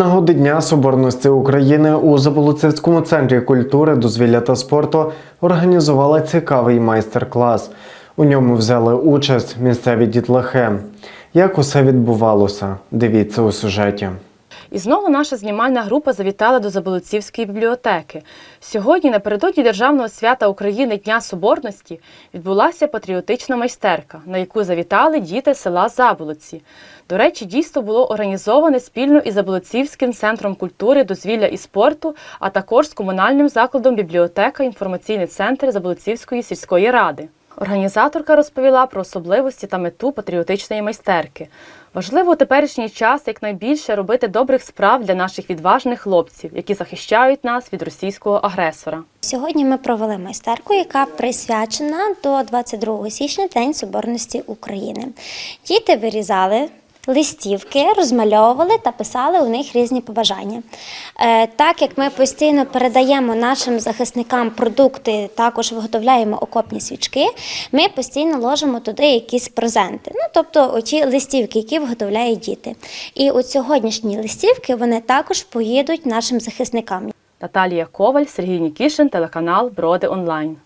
нагоди Дня Соборності України у Заболоцівському центрі культури, дозвілля та спорту організували цікавий майстер-клас. У ньому взяли участь місцеві дітлахи. Як усе відбувалося? Дивіться у сюжеті. І знову наша знімальна група завітала до Заболоцівської бібліотеки. Сьогодні, напередодні Державного свята України Дня Соборності, відбулася патріотична майстерка, на яку завітали діти села Заболоці. До речі, дійство було організоване спільно із Заболоцівським центром культури, дозвілля і спорту, а також з комунальним закладом бібліотека інформаційний центр Заболоцівської сільської ради. Організаторка розповіла про особливості та мету патріотичної майстерки. Важливо у теперішній час якнайбільше робити добрих справ для наших відважних хлопців, які захищають нас від російського агресора. Сьогодні ми провели майстерку, яка присвячена до 22 січня День Соборності України. Діти вирізали. Листівки розмальовували та писали у них різні побажання. Е, Так як ми постійно передаємо нашим захисникам продукти, також виготовляємо окопні свічки, ми постійно ложимо туди якісь презенти. Ну тобто оті листівки, які виготовляють діти. І от сьогоднішні листівки вони також поїдуть нашим захисникам. Наталія Коваль, Сергій Нікішин, телеканал Броди Онлайн.